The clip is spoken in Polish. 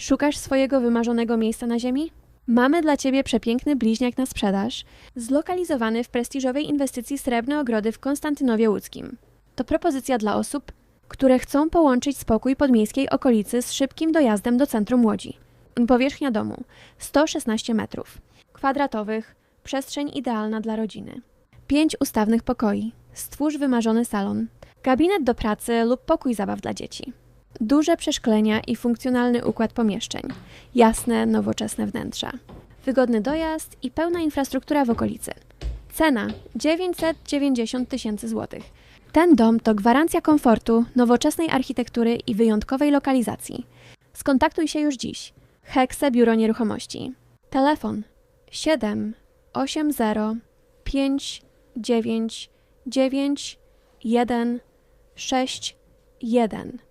Szukasz swojego wymarzonego miejsca na ziemi? Mamy dla Ciebie przepiękny bliźniak na sprzedaż, zlokalizowany w prestiżowej inwestycji Srebrne Ogrody w Konstantynowie Łódzkim. To propozycja dla osób, które chcą połączyć spokój podmiejskiej okolicy z szybkim dojazdem do centrum Łodzi. Powierzchnia domu 116 metrów kwadratowych, przestrzeń idealna dla rodziny. Pięć ustawnych pokoi, stwórz wymarzony salon, gabinet do pracy lub pokój zabaw dla dzieci. Duże przeszklenia i funkcjonalny układ pomieszczeń, jasne, nowoczesne wnętrza, wygodny dojazd i pełna infrastruktura w okolicy. Cena 990 tysięcy złotych. Ten dom to gwarancja komfortu, nowoczesnej architektury i wyjątkowej lokalizacji. Skontaktuj się już dziś. Hexe Biuro Nieruchomości. Telefon 7 80 5 9 9 1 6 1